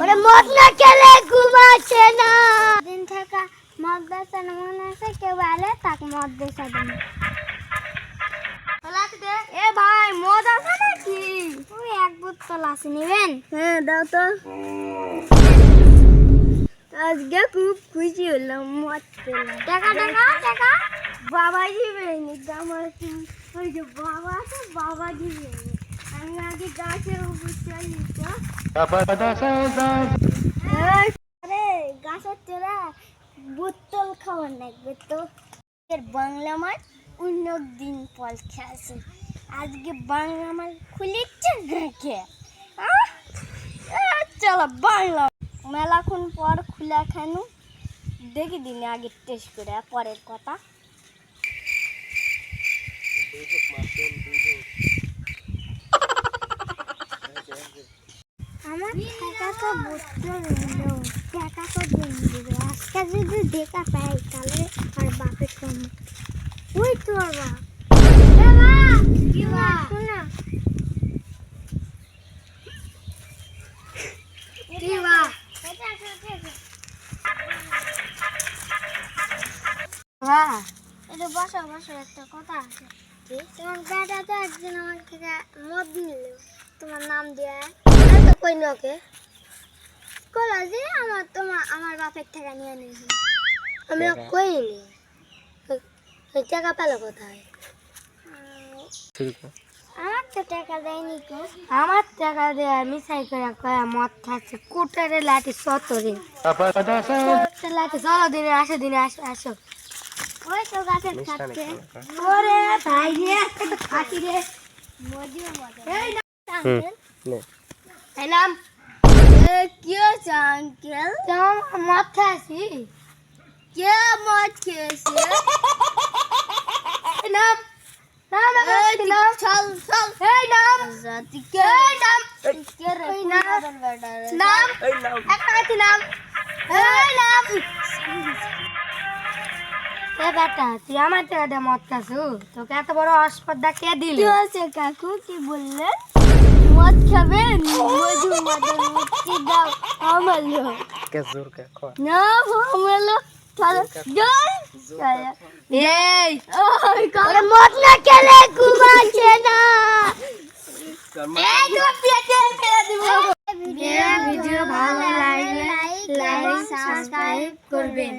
ওরে মদ না খেলে ঘুম আসে না। দিন থেকে মদ বেচা মনে আছে কেউ এলে তাকে মদ বেচা দেন এ ভাই মদ আছে নাকি? এক বোতল আছে নিবেন? হ্যাঁ দাও তো। আজকে খুব খুশি হলাম মদ পেলাম। টাকা টাকা টাকা বাবা দিবেনি আমার ওই যে বাবা আছে বাবা দিবেনি আমি আগে গাছের তোরা বোতল খাওয়ার লাগবে তো বাংলা মাছ অন্য দিন পল খেয়েছে। আজকে বাংলা মাছ খুলিচ্ছে নাকি? চলো বাংলা মেলাক্ষণ পর খুলে খানু দেখি দিনে আগে টেস্ট করে, পরের কথা। টাকা টাকা তো দিন দিবে দেখা পাই তাহলে আর বাপের ওই তো বাবা এটা বসো বসো একটা কথা আছে তোমার বেটা তো একদিন আমার থেকে তোমার নাম দিয়ে কই নকে কলা যে আমার তোমার আমার বাপের থেকে নিয়ে নিয়েছে। আমি কইনি। ওই টাকা পেল কোথায়? আমার তো টাকা দেয়নি তো। আমার টাকা দিয়ে মিশাই করে কয়া মদ খাচ্ছে। কুটারে লাঠি সতরে। লাঠি চলো দিনে আসো দিনে আসো আসো। ওই তো গাছের খাচ্ছে ওরে ভাই রে খাচ্ছি রে। মজিও মজা। এই না। এই নাম এ, কি হয়েছে আঙ্কেল? মদ খাচ্ছি কে মদ খেয়েছে? নাম নাম এই, এই নাম? চল চল। এই নাম জাতি কে এই নাম কে রে এই নাম। বাবার নাম একটা আছে নাম। এই নাম। এ বেটা তুই আমার টাকা মদ খাসু তোকে এত বড় অস্পর্ধা কে দিল? কি হয়েছে কাকু? কি বললেন মদ খাবেন? আমালো না আমালো চলো জয় চলো এই ওই ওরে মদ না খেলে ঘুমাচ্ছে না এই তো পেটে ফেলে দিব ভিডিও ভালো লাগলে লাইক সাবস্ক্রাইব করবেন